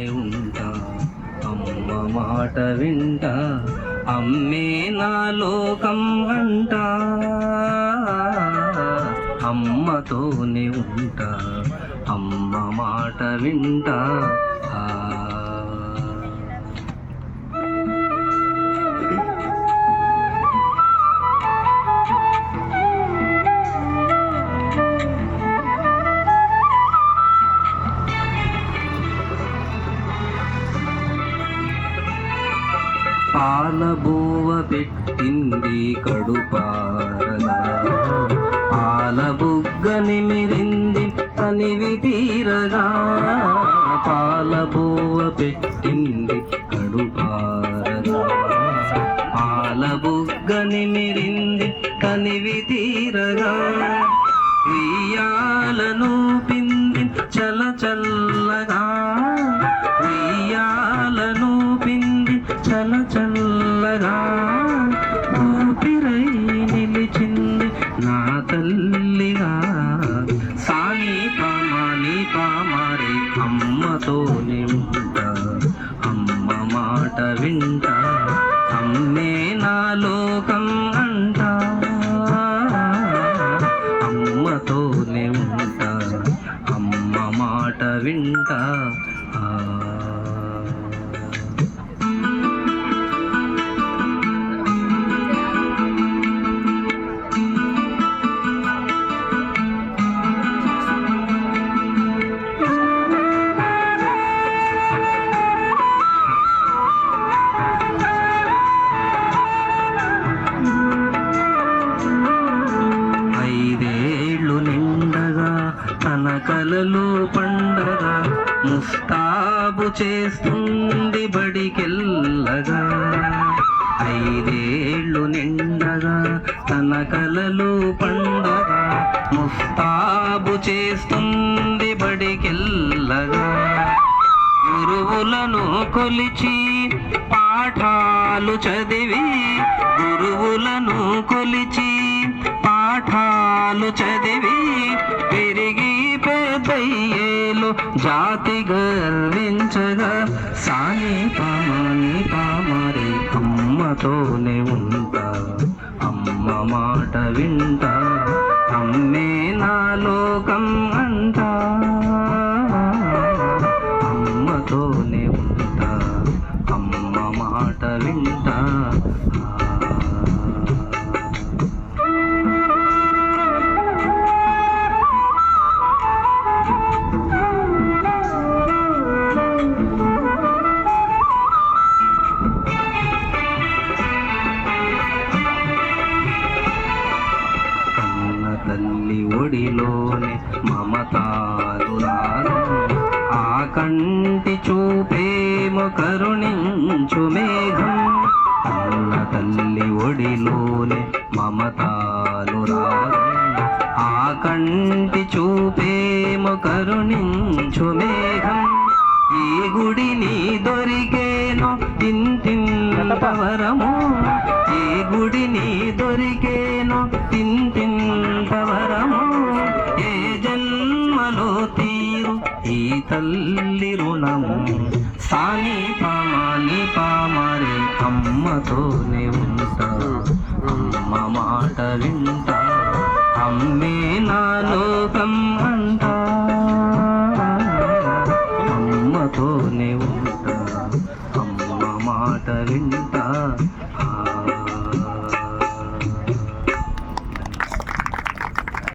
ఉంటా అమ్మ మాట వింట అమ్మే నా లోకం అంట. అమ్మతోనే ఉంటా అమ్మ మాట వింటా. ఆలబోవ పెట్టింది కడుపారన. పాల బుగ్గ నిమిరింది తనివి తీరగా. పాలబోవ పెట్టింది కడుపారన. పాల బుగ్గ నిమిరింది తనివి తీరగా. చల చల్లగా ఊపిరై నిలిచింది నా తల్లిగా. సాని పామాని పామారి అమ్మతో నింట అమ్మ మాట వింట అమ్మే నా లోకం అంట. అమ్మతో నింట అమ్మ మాట వింట. ఆ. కలలు పండగ ముస్తాబు చేస్తుంది బడికెల్లగా. ఐదేళ్ళు నిండగా తన కలలు పండగ ముస్తాబు చేస్తుంది బడికెల్లగా. గురువులను కొలిచి పాఠాలు చదివి గురువులను కొలిచి పాఠాలు చదివి జాతి గర్వించగా సాని పామని పామరి అమ్మతోనే ఉంటా. అమ్మ మాట వింటా. తల్లి ఒడిలోనే మమతాలు ఆ కంటి చూపేము కరుణించు మేఘం. అన్న తల్లి ఒడిలోనే మమతాలు ఆ కంటి చూపేము కరుణించు మేఘం. ఈ గుడిని దొరికేనో తింతింతవరము తల్లి రుణము. సాని పామాని పామరే అమ్మతోనే ఉంటా అమ్మ మాట వింటా అమ్మే నా లోకం అంటా అమ్మతోనే ఉంటా అమ్మ మాట వింటా